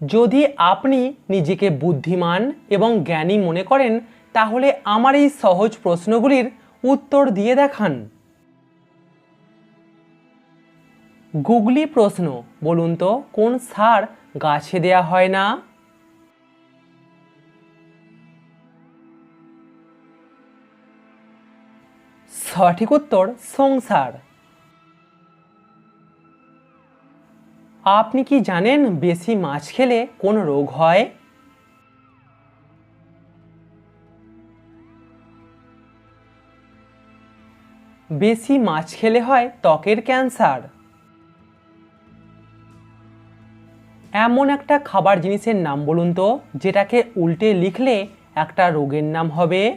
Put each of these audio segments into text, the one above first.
যদি আপনি নিজেকে বুদ্ধিমান এবং জ্ঞানী মনে করেন, তাহলে আমার এই সহজ প্রশ্নগুলির উত্তর দিয়ে দেখান। গুগলি প্রশ্ন, বলুন তো, কোন সার গাছে দেয়া হয় না? সঠিক উত্তর, সংসার। আপনি কি জানেন বেশি মাছ খেলে কোন রোগ হয়? বেশি মাছ খেলে হয় ত্বকের ক্যান্সার। এমন একটা খাবার জিনিসের নাম বলুন তো, যেটাকে উল্টে লিখলে একটা রোগের নাম হবে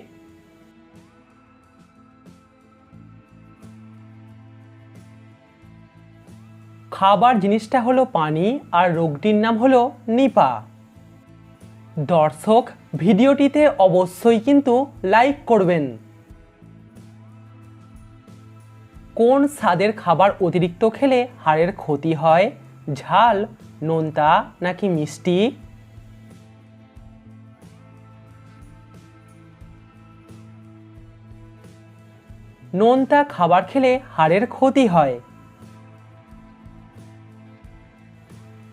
খাবার জিনিসটা হলো পানি আর রোগটির নাম হলো নিপা। দর্শক, ভিডিওটিতে অবশ্যই কিন্তু লাইক করবেন। কোন স্বাদের খাবার অতিরিক্ত খেলে হাড়ের ক্ষতি হয়? ঝাল, নোনতা নাকি মিষ্টি? নোনতা খাবার খেলে হাড়ের ক্ষতি হয়।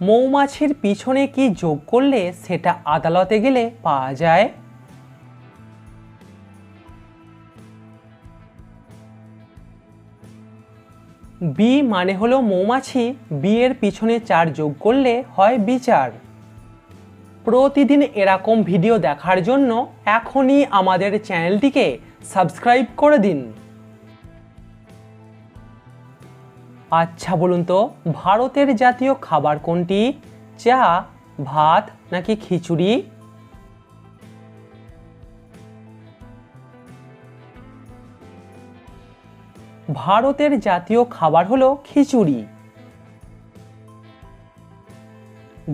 মৌমাছির পিছনে কি যোগ করলে সেটা আদালতে গেলে পাওয়া যায়? বি মানে হলো মৌমাছি বিয়ের পিছনে চার যোগ করলে হয় বিচার। প্রতিদিন এরকম ভিডিও দেখার জন্য এখনই আমাদের চ্যানেলটিকে সাবস্ক্রাইব করে দিন। আচ্ছা বলুন তো, ভারতের জাতীয় খাবার কোনটি? চা, ভাত নাকি খিচুড়ি? ভারতের জাতীয় খাবার হলো খিচুড়ি।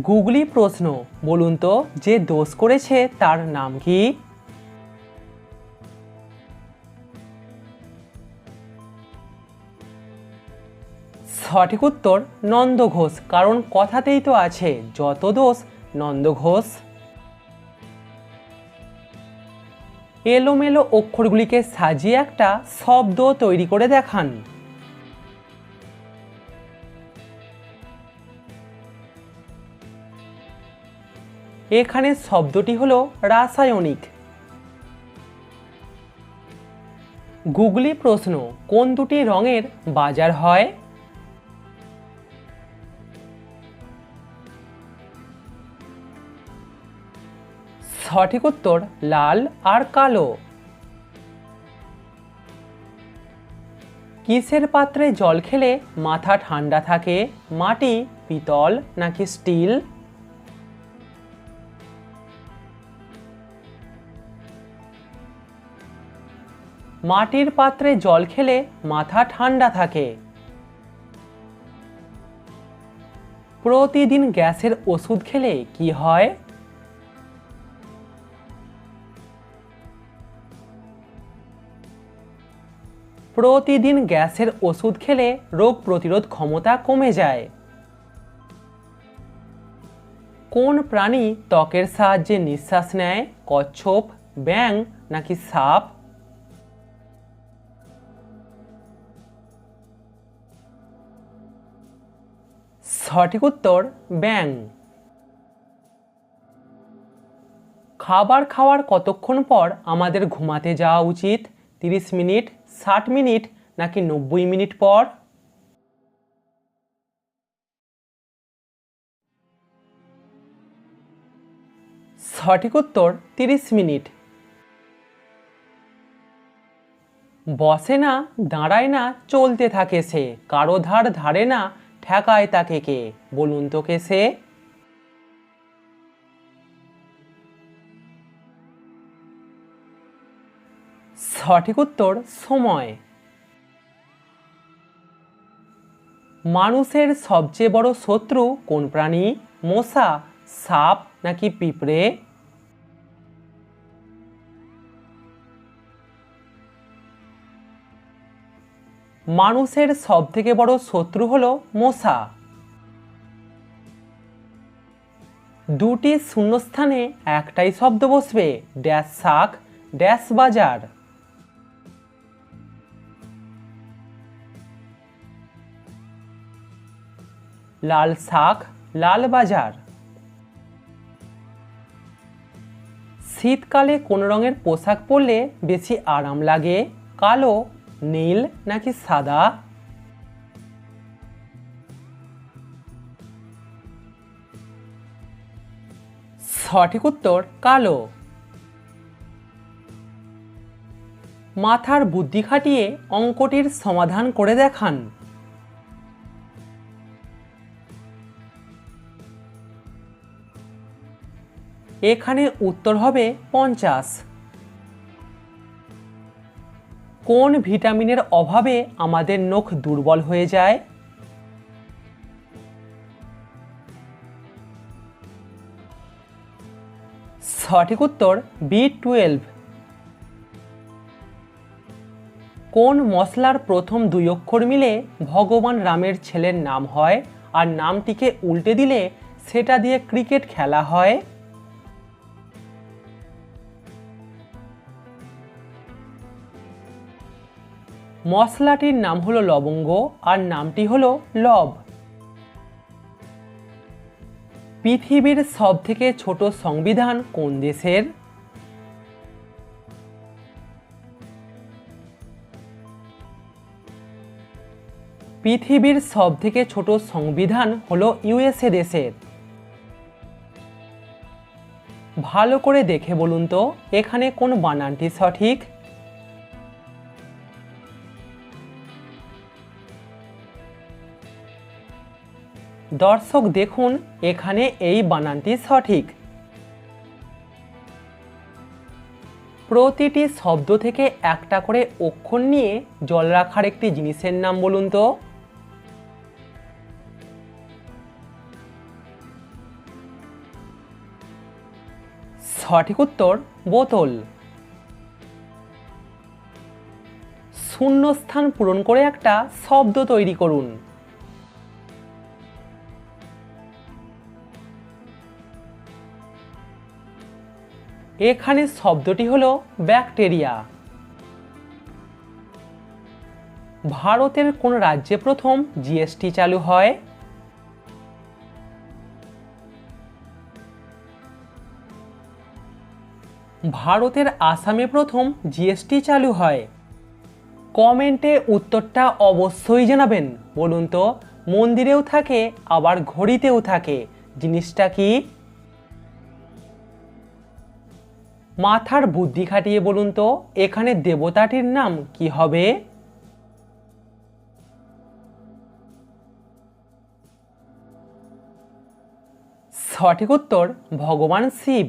গুগলি প্রশ্ন, বলুন তো, যে দোষ করেছে তার নাম কি? সঠিক উত্তর নন্দ ঘোষ, কারণ কথাতেই তো আছে যত দোষ নন্দ ঘোষ। এলোমেলো অক্ষরগুলিকে সাজিয়ে একটা শব্দ তৈরি করে দেখান। এখানে শব্দটি হলো রাসায়নিক। গুগলি প্রশ্ন, কোন দুটি রঙের বাজার হয়? সঠিক উত্তর লাল আর কালো। কিসের পাত্রে জল খেলে মাথা ঠান্ডা থাকে? মাটি, পিতল নাকি স্টিল? মাটির পাত্রে জল খেলে মাথা ঠান্ডা থাকে। প্রতিদিন গ্যাসের ওষুধ খেলে কি হয়? প্রতিদিন গ্যাসের ওষুধ খেলে রোগ প্রতিরোধ ক্ষমতা কমে যায়। কোন প্রাণী ত্বকের সাহায্যে নিঃশ্বাস নেয়? কচ্ছপ ব্যাং নাকি সাপ? সঠিক উত্তর ব্যাং খাবার খাওয়ার কতক্ষণ পর আমাদের ঘুমাতে যাওয়া উচিত? তিরিশ মিনিট, ষাট মিনিট নাকি নব্বই মিনিট পর? সঠিক উত্তর, তিরিশ মিনিট। বসে না, দাঁড়ায় না, চলতে থাকে সে। কারও ধার ধারে না, ঠেকায় তাকে কে? বলুন তো কে সে? সঠিক উত্তর সময়। মানুষের সবচেয়ে বড় শত্রু কোন প্রাণী? মশা, সাপ নাকি পিঁপড়ে? মানুষের সবথেকে বড় শত্রু হলো মশা। দুটি শূন্যস্থানে একটাই শব্দ বসবে, ড্যাশ শাক, ড্যাশ বাজার। লাল শাক, লাল বাজার। শীতকালে কোন রঙের পোশাক পরলে বেশি আরাম লাগে? কালো, নীল নাকি সাদা? সঠিক উত্তর, কালো। মাথার বুদ্ধি খাটিয়ে অঙ্কটির সমাধান করে দেখান। এখানে উত্তর হবে পঞ্চাশ। কোন ভিটামিনের অভাবে আমাদের নখ দুর্বল হয়ে যায়? সঠিক উত্তর বি টুয়েলভ। কোন মশলার প্রথম দুই অক্ষর মিলে ভগবান রামের ছেলের নাম হয় আর নামটিকে উল্টে দিলে সেটা দিয়ে ক্রিকেট খেলা হয়? মশলাটির নাম হলো লবঙ্গ আর নামটি হলো লব। পৃথিবীর সব থেকে ছোট সংবিধান কোন দেশের? পৃথিবীর সব থেকে ছোট সংবিধান হলো ইউএসএ দেশের। ভালো করে দেখে বলুন তো, এখানে কোন বানানটি সঠিক? দর্শক দেখুন, এখানে এই বানানটি সঠিক। প্রতিটি শব্দ থেকে একটা করে অক্ষর নিয়ে জল রাখার একটি জিনিসের নাম বলুন তো। সঠিক উত্তর, বোতল। শূন্যস্থান পূরণ করে একটা শব্দ তৈরি করুন। এখানে শব্দটি হলো ব্যাকটেরিয়া। ভারতের কোন রাজ্যে প্রথম জিএসটি চালু হয়? ভারতের আসামে প্রথম জিএসটি চালু হয়। কমেন্টে উত্তরটা অবশ্যই জানাবেন। বলুন তো, মন্দিরেও থাকে, আবার ঘড়িতেও থাকে। জিনিসটা কি? মাথার বুদ্ধি খাটিয়ে বলুন তো এখানে দেবতাটির নাম কি হবে? সঠিক উত্তর ভগবান শিব।